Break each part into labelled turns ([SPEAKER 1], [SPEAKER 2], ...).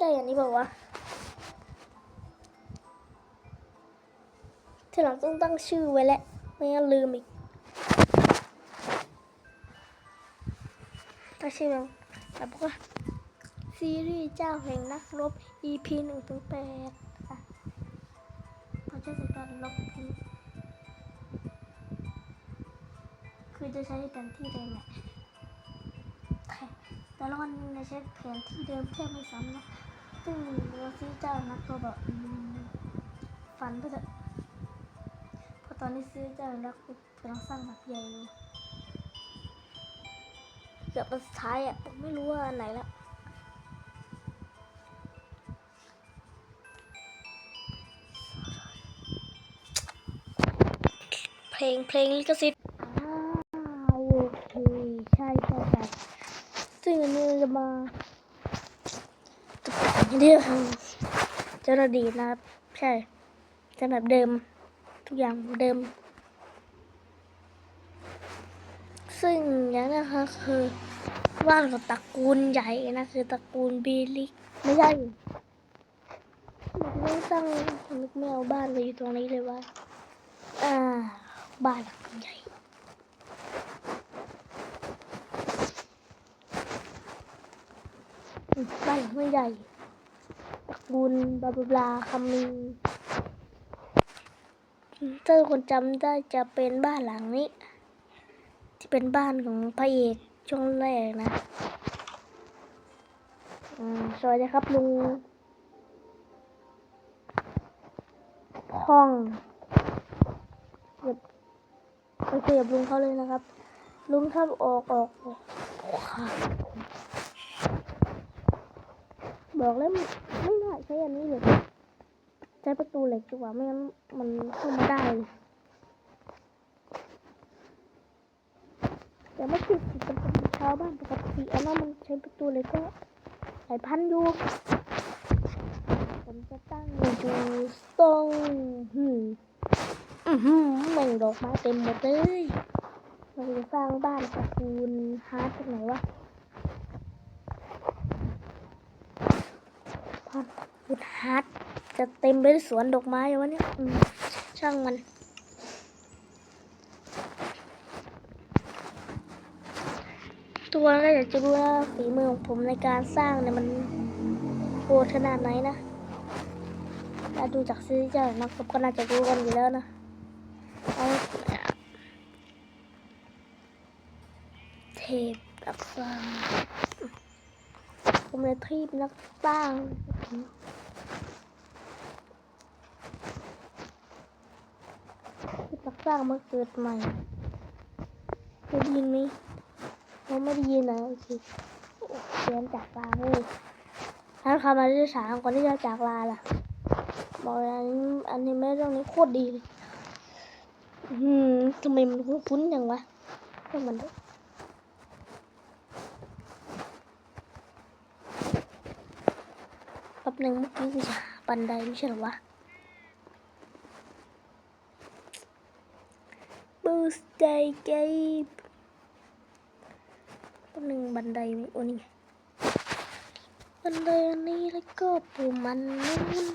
[SPEAKER 1] ใช่อันนี้บอกว่าทีหลังต้องตั้งชื่อไว้แหละไม่งั้นลืมอีกตั้งชื่อแบบแบบว่าซีรีส์เจ้าแห่งนักรบ EP หนึ่งถึงแปดเขาจะจัดการลบทิ้งคือจะใช้แผนที่เดิมแหละแต่แต่ละวันจะใช้แผนที่เดิมแค่ไม่ซ้ำนะ ซึ่งเราซื้อเจ้านักรบแบบอืมฝันไปเถอะเพราะตอนนี้ซื้อเจ้านักรบกำลังสร้างแบบใหญ่เลยเกือบวันสุดท้ายอะผมไม่รู้ว่าอันไหนแล้วเพลงเพลงลิขสิทธิ์อ้าวโอเค ใช่ใช่ใช่ซึ่งอันนี้จะมาตกแต่ง เรื่องเจ้าหน้าดีนะครับ ใช่จะแบบเดิม ทุกอย่างเดิม ซึ่งอย่างนี้นะคะคือบ้านของตระกูลใหญ่นะคือตระกูลบีลิกไม่ใช่ไม่ตั้งนึกไม่เอาบ้านไปอยู่ตรงนี้เลยว่าอ่าบ้านหลังใหญ่บ้านหลังใหญ่ บลาบลาบลาคำมีอืมถ้าคนจำได้จะเป็นบ้านหลังนี้ ที่เป็นบ้านของพระเอกช่วงแรกนะสวัสดีครับลุงพ่องเดี๋ยวไปคุยกับลุงเขาเลยนะครับ ลุงถ้าออกออกออกออกค่ะ บอกแล้วไม่ไม่น่าใช้อันนี้เลยใช้ประตูเหล็กดีกว่าไม่งั้นมันเข้ามาได้เลยแต่ไม่ติดมันเป็นชาวบ้านปกติอันนั้นมันใช้ประตูเหล็กก็หลายพันยูผมจะตั้งอยู่ตรงหืมอือหือแม่งดอกไม้เต็มหมดเลยเราจะสร้างบ้านตระกูลฮาร์ดจากไหนวะานฮาร์ดจะเต็มไปด้วยสวนดอกไม้วะเนี่ยช่างมัน ตัวก็อยากจะรู้ว่าฝีมือของผมในการสร้างเนี่ยมันโหดขนาดไหนนะถ้าดูจากซีรีส์เจ้านักรบก็น่าจะรู้กันอยู่แล้วนะเอาเทพนักสร้าง ผมเลยทีบนักสร้างทีบนักสร้างมาเกิดใหม่ได้ยินไหมเราไม่ได้ยินนะโอเคเรียนจากลาเลยถ้าคำมาที่สามก่อนที่จะจากลาล่ะ บอกอันนี้อันนี้ไม่เรื่องนี้โคตรดีเลย อืมทำไมมันคุ้นๆอย่างวะเรื่องมันด้วยแป๊บ หนึ่งเมื่อกี้กูจะหาบันไดไม่ใช่หรอวะบูสเตย์เกมตัวหนึ่งบันไดมโอ้นี่ไงบันไดอันนี้แล้วก็ปุ่มมันนู่น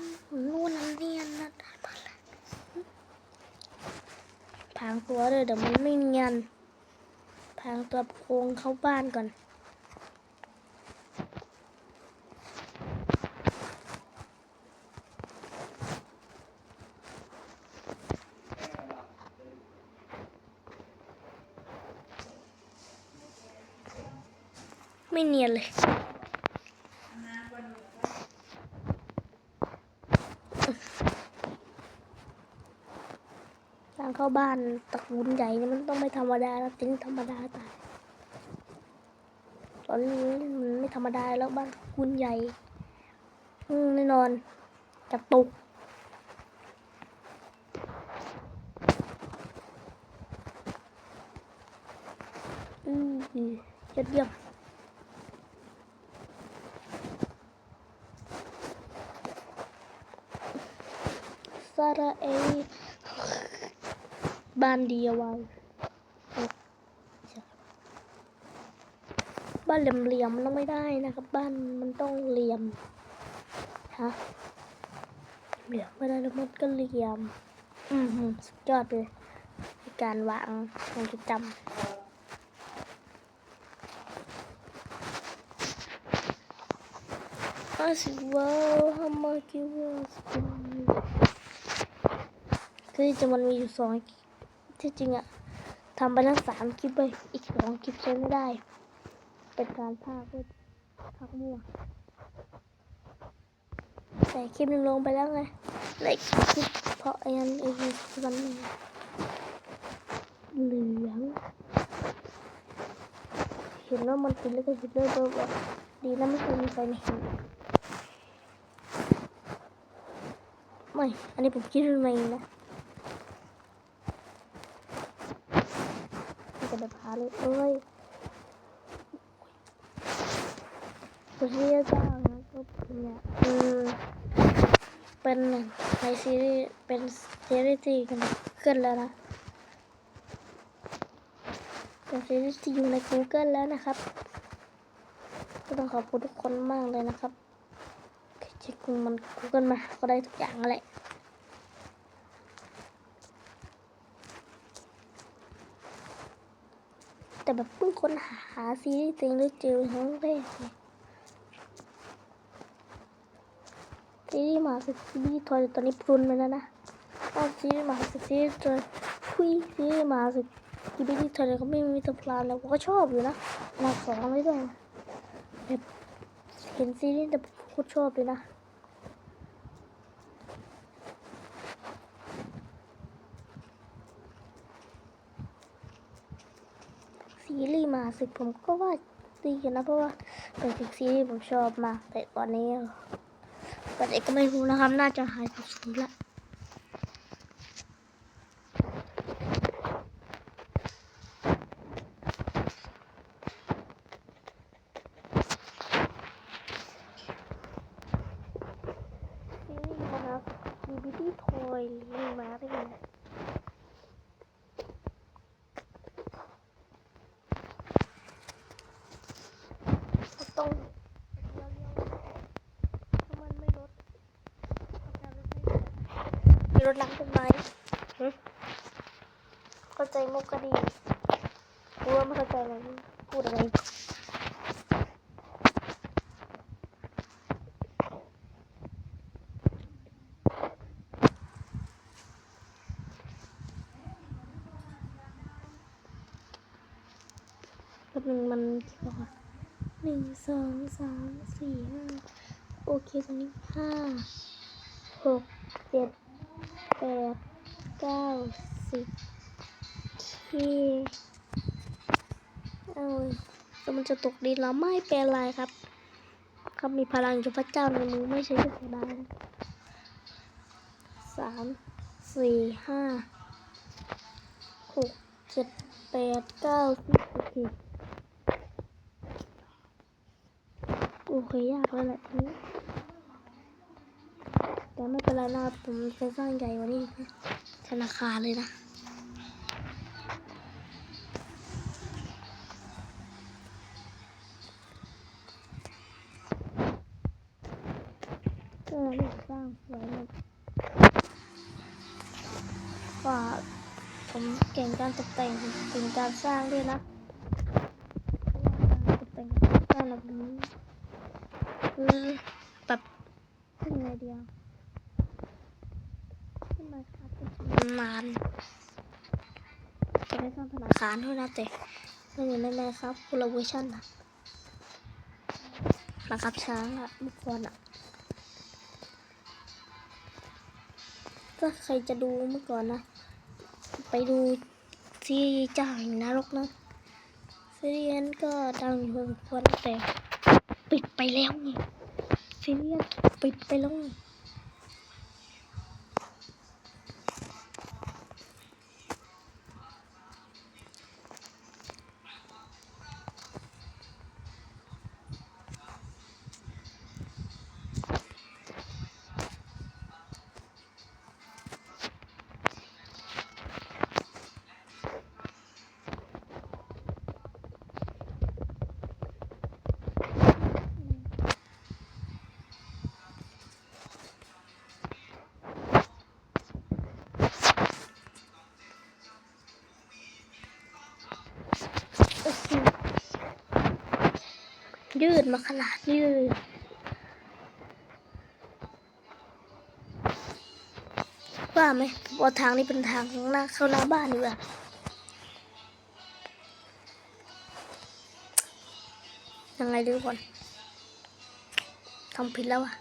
[SPEAKER 1] นู่นอันนี้อันนั้นพางตัวเลยเดี๋ยวมันไม่เนียนพางตัวโค้งเข้าบ้านก่อน ไม่เนียนเลยทางเข้าบ้านตระกูลใหญ่นี่มันต้องไม่ธรรมดาแล้วติ้งธรรมดาตายตอนนี้มันไม่ธรรมดาแล้วบ้านตระกูลใหญ่แน่นอนกระตุกอืมยอดเยี่ยม สระเอบ้านเดียวายบ้านเหลี่ยมๆมันต้องไม่ได้นะครับ บ้านมันต้องเหลี่ยมฮะเหลืองไม่ได้แล้วมันก็เหลี่ยม อืมสุดยอดเลยในการวางควาจดจำอาสิว้าวฮัมมากิวส คือจะมันมีอยู่สองที่จริงอะทำไปทั้งสามคลิปเลยอีกสองคลิปใช้ไม่ได้ เป็นการพากด้วยพากมั่วแต่คลิปหนึงลงไปแล้วไงเหลยคลิปเพราะไอ้นั้นไอ้วันนึงเหลืองเห็นว่ามันเป็นแล้วก็คิดเลยว่าดีนะไม่เคยมีใครมาเห็นไม่ อันนี้ผมคิดขึ้นมาเองนะมัน จะแบบหาเลยเอ้ยผมเรียกจ้างนะก็เป็นเนี่ยอืมเป็นในซีรีส์เป็นซีรีส์ที่กันขึ้นแล้วนะเป็นซีรีส์ที่อยู่ใน Google แล้วนะครับก็ต้องขอบคุณทุกคนมากเลยนะครับเช็คมัน Google มาก็ได้ทุกอย่างแหละ แต่แบบเพิ่งค้นหาซีรีส์ตัวเองได้เจอครั้งแรกเลยซีรีส์มาสึกซีรีส์ทอยตอนนี้พรุนไปแล้วนะอ้าซีรีส์มาสึกซีรีส์ทอยคุยซีรีส์มาสึกกีบีที่เธอเขาไม่มีสปลานแล้วก็ชอบอยู่นะอันดับสองเลยด้วยแบบเห็นซีรีส์แต่ผมโคตรชอบเลยนะ ซี รีส์มาสึกผมก็ว่าดีอยู่นะเพราะว่าเป็นสิ่งซีรีส์ผมชอบมาก แต่ตอนนี้แต่เด็กก็ไม่รู้นะครับ น่าจะหายสับสนละ ซีรีส์นะครับมีบิตี้ทอยมีมาได้ไงก็ต้องเลี้ยวๆถ้ามันไม่ลดอาการรถไม่มี รถล้างต้นไม้หึเข้าใจมุกก็ดีรู้ว่าไม่เข้าใจอะไรพูดอะไร แป๊บนึงมันกี่บอกอะหนึ่งสองสามสี่ห้าโอเคตรงนี้ห้าหกเจ็ด แปดเก้าสิบที่เอาแล้วมันจะตกดินแล้วไม่เป็นไรครับ ครับมีพลังจากพระเจ้าในมือไม่ใช่จะเสียดานสามสี่ห้าหกเจ็ดแปดเก้าสิบโอเคโอเคยากแล้วแหละทีนี้ แต่ไม่เป็นไรนะครับผมจะสร้างใหญ่กว่านี้นะธนาคารเลยนะก็เรียกสร้างสวยเลยว่าผมเก่งการตกแต่งเก่งการสร้างด้วยนะการตกแต่งสร้างแบบนี้คือแบบขึ้นไงเดียวขึ้นมา ครันานจะได้สร้างธนาคารด้วยนะแต่มันอยู่ในแม่ครับคนละเวอร์ชันนะนะครับช้างอะบุคคลอะถ้าใครจะดูเมื่อก่อนนะ ไปดูที่เจ้าแห่งนรกนะซีรีส์นั้นก็ดังอยู่พอสมควรแต่ปิดไปแล้วไงซีรีส์ปิดไปแล้ว ยืดมาขนาดยืดว่าไหมว่าทางนี้เป็นทางหน้าเข้าหน้าบ้านดีกว่ายังไงดีก่อนทำผิดแล้วอะ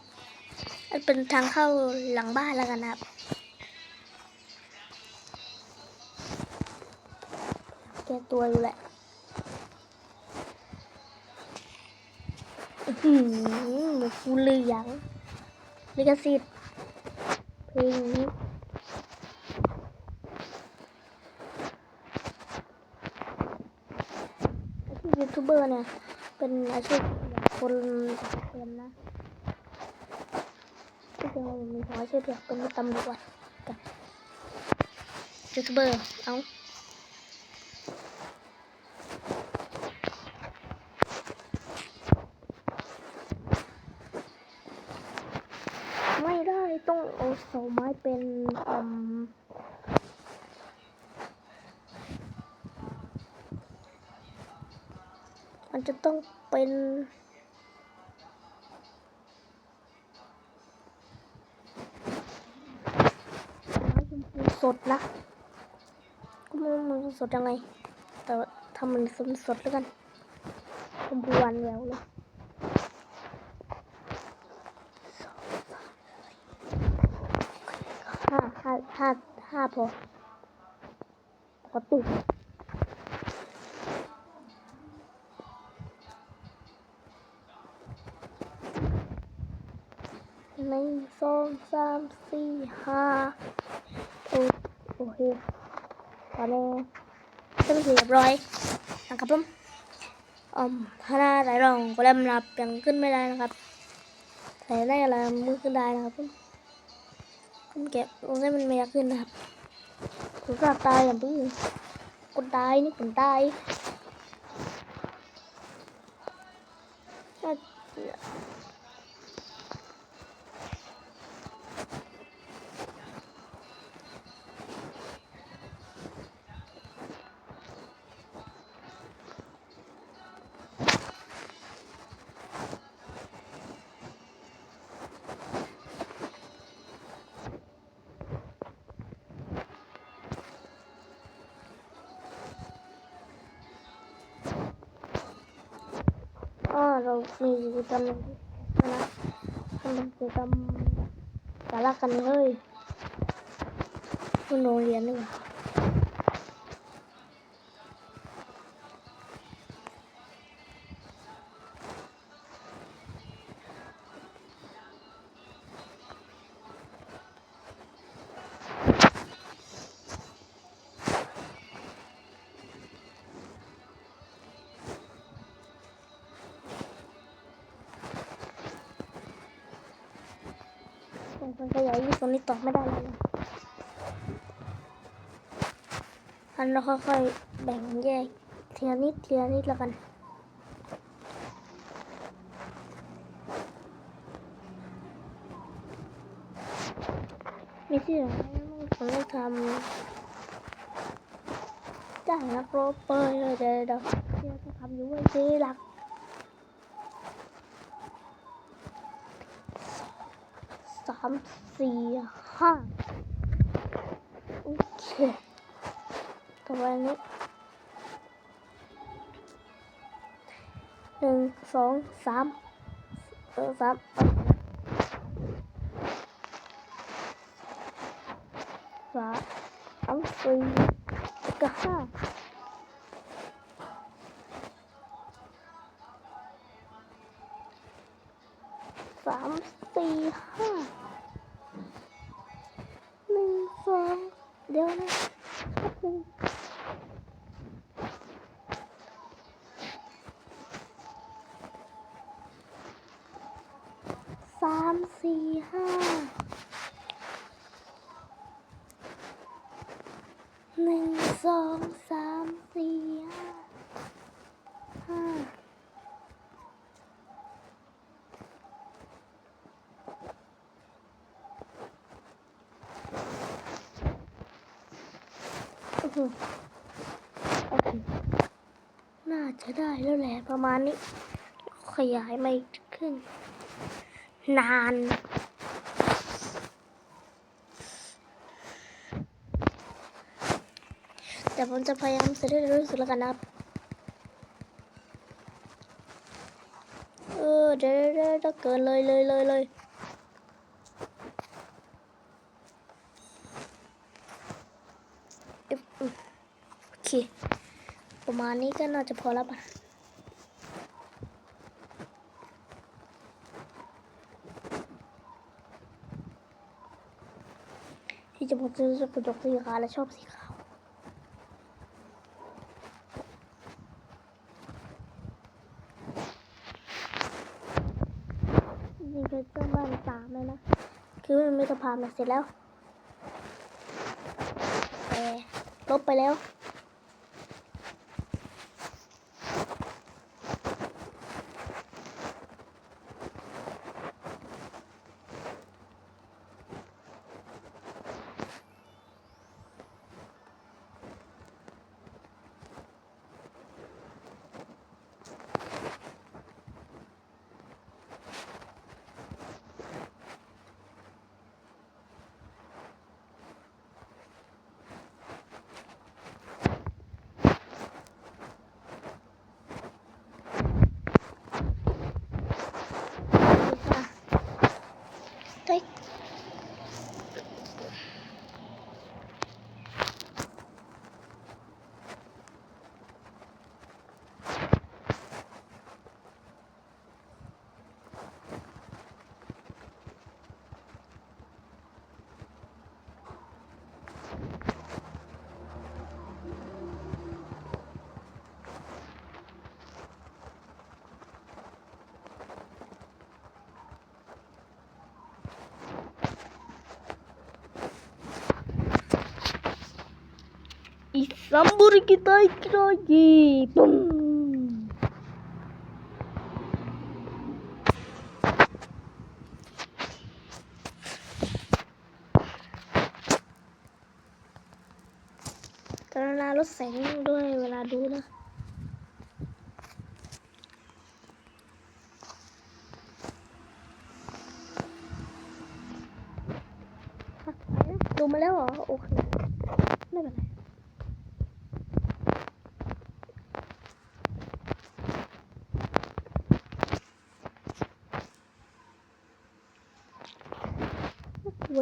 [SPEAKER 1] เป็นทางเข้าหลังบ้านแล้วกันนะครับแก้ตัวอยู่แหละ อื้อหือหมูฟูเหลืองลิขสิทธิ์เพลงนี้ยูทูบเบอร์เนี่ย เป็นอาชีพคนเป็นนะที่จริงมีสองอาชีพอยากเป็นตำรวจกับยูทูบเบอร์ เอ้า ไม่ได้ต้องเอาเสาไม้เป็นอืมมัน จะต้องเป็นไม้ชมพูสดนะก็ไม่รู้มันสดยังไง แต่ทำมันสดสดแล้วกันชมพูหวานแหววเลยห้าห้าห้าห้าพอพอตุก หนึ่งสองสามสี่ห้าโอโอเคตอนนี้จะไปเรียบร้อยนะครับผมอืมถ้าหน้าไหนรองก็เริ่มรับยังขึ้นไม่ได้นะครับแต่ได้อะไรมือขึ้นได้นะครับผมผมแกะลงให้มันไม่ยากขึ้นนะครับผมก็ตายอย่างพี่คนตายนี่คนตายน่าเกลียด เรามีกิจกรรมหนึ่งที่นะทำกิจกรรมสาระกันเลยที่โรงเรียนนี่หว่า เป็นคนขยายยี่ตรงนี้ตอบไม่ได้เลยอันเราค่อยๆแบ่งแยกเทีละนิดเทีละนิดแล้วกันมีที่ไหนผมต้องทำจ้างนักโรเปอร์เลยเดี๋ยวเดี๋ยวเดี๋ยวจะทำอยู่ไว้ที่หลักสามสี่ ห้าโอเคต่อไปนี้หนึ่งสองสามเออสามเอาสามสี่ก็ห้าสามสี่ห้าหนึ่งสองเดี๋ยวนะแป๊บนึงสามสี่ห้า หนึ่งสองสามสี่ห้าห้าอื้อหือ โอเค น่าจะได้แล้วแหละประมาณนี้ ขยายมาอีกครึ่งนานแต่ผมจะพยายามเสร็จให้เร็วที่สุดแล้วกันนะครับเออเดี๋ยวเดี๋ยวเดี๋ยวเกินเลยเลยเลยเลยเอ๊ะอืมโอเค ประ มาณนี้ก็น่าจะพอแล้วป่ะที่จะบอกซื้อกระจกสีขาวและชอบสีขาวจริงๆคือเจ้าบ้านสามเลยนะ คือมันไมีสะพามาเสร็จแล้วลบไปแล้ว เฮ้ย อีซัมบุริกิไตกิโรยีปุ้ม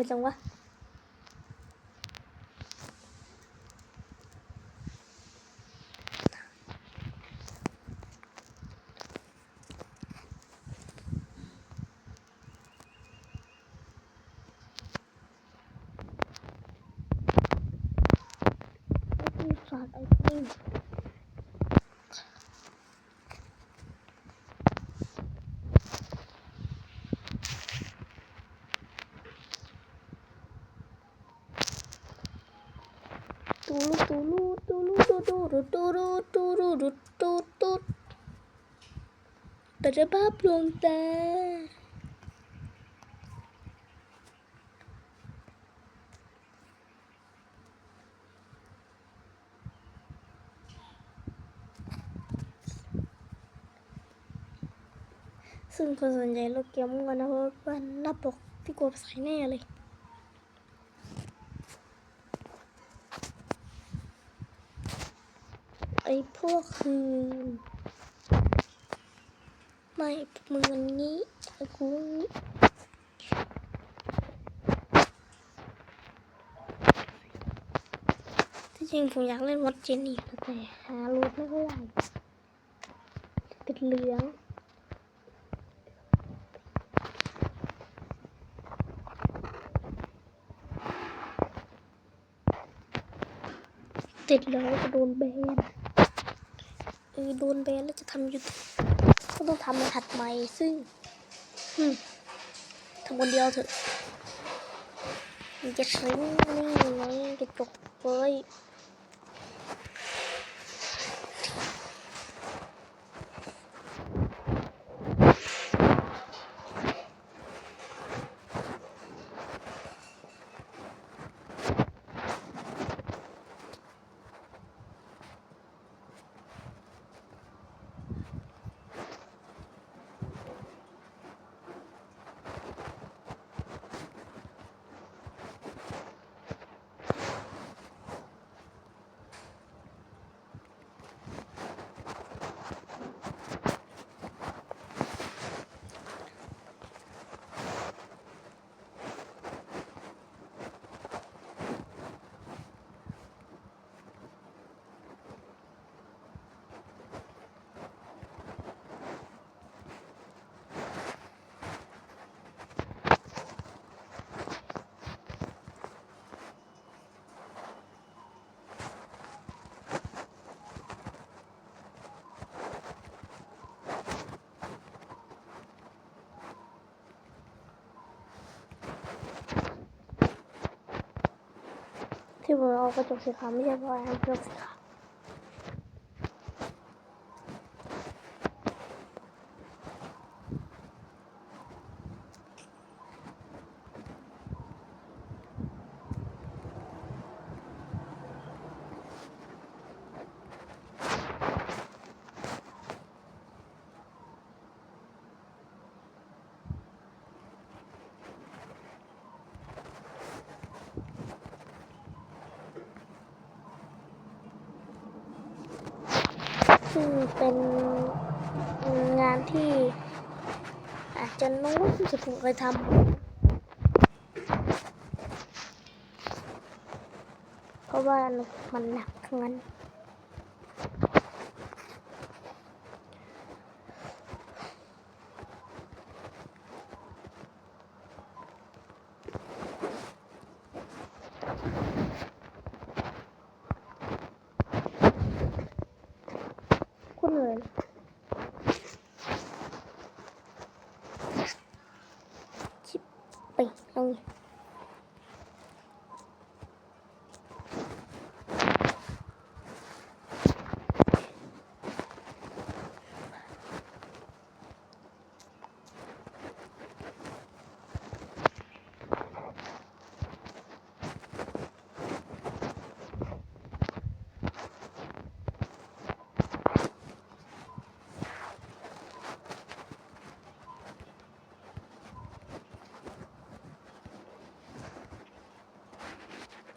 [SPEAKER 1] กรุณาลดแสงด้วยเวลาดูนะ ดูมาแล้วเหรอ โอเค ไม่เป็นไร กลัวจังวะ ไอ้สัตว์ไอ้นี่ตูลูตูลูตูลูตูตู รูตูรูตูรูรูตูตูปัจจุบันดวงตาซึ่งคนส่วนใหญ่เราเกี่ยมกันนะเพราะว่าหน้าปกพี่กบใส่แน่เลย อ้พวกคือไม่มือมันงี้ไอ้กูงี้ที่จริงผมอยากเล่นวัดเจนนี่แต่หารูปไม่ค่อยได้ติดเหลืองติดแล้วจะโดนแบน เออโดนแบนแล้วจะทำยูทูบก็ต้องทำในถัดไปซึ่งทำคนเดียวเถอะมันจะใช้นี่เลยกระจกเลย ที่ผมเอากระจกสีขาวไม่ใช่เพราะอะไรกระจกสี ซึ่งเป็นงานที่ อาจจะน้อยที่สุดผมเคยทำเพราะว่ามันหนักทั้นั้ นคุณเหนื่อยชิบไปลง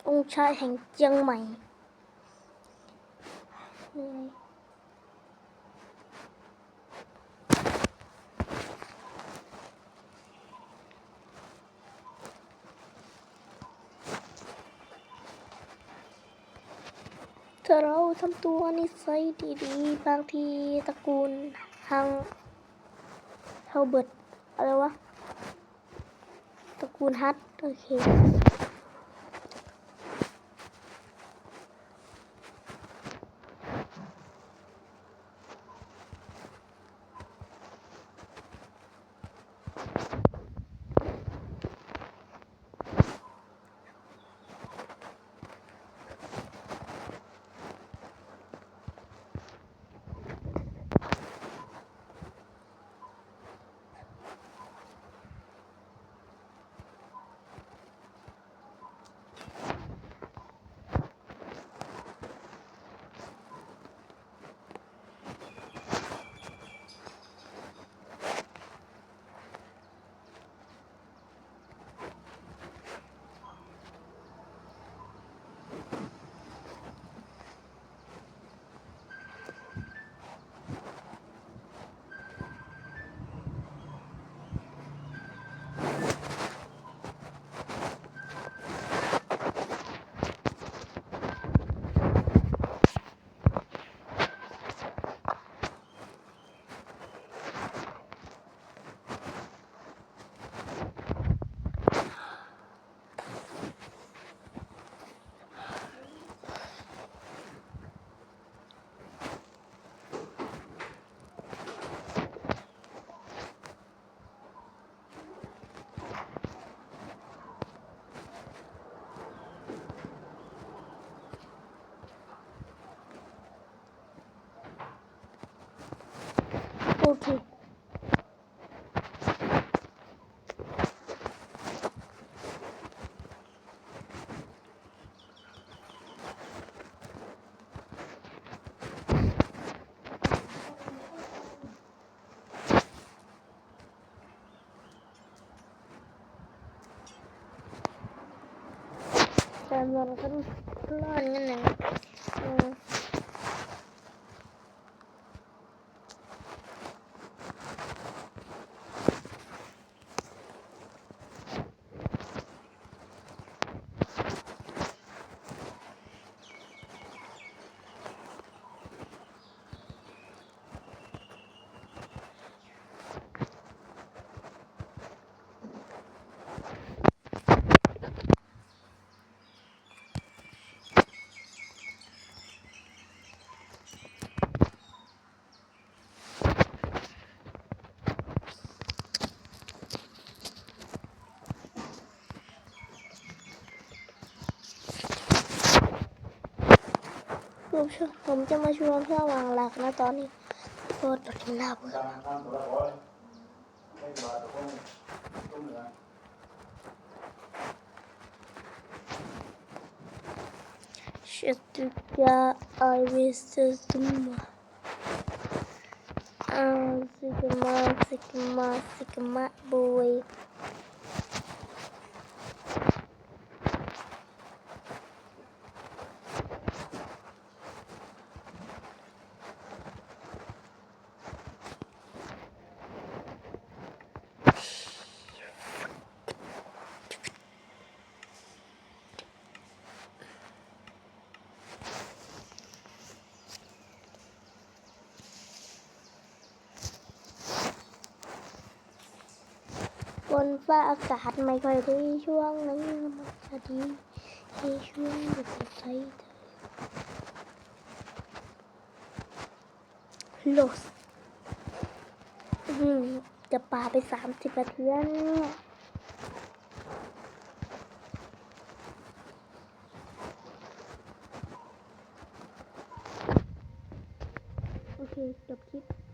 [SPEAKER 1] องค์ ชายแห่งเจียงใหม่เหนื่อยถ้าเราทำตัวนิสัยดีๆ บางทีตระกูลฮังเฮาเบิร์ตอะไรวะ ตระกูลฮัตโอเค แผมจะมาชวนเพื่อวางหลักนะตอนนี้โทษติวทิ้งลยบ
[SPEAKER 2] ชิตุกะไอวิสตุมมาอาสิกมาสิก
[SPEAKER 1] มาสิกมาบุย บนฟ้าอากาศไม่ค่อยดีช่วงนี้มันจะดีในช่วงหยุดใช้โลสจะปาไปสามสิบนาทีแล้วเนี่ย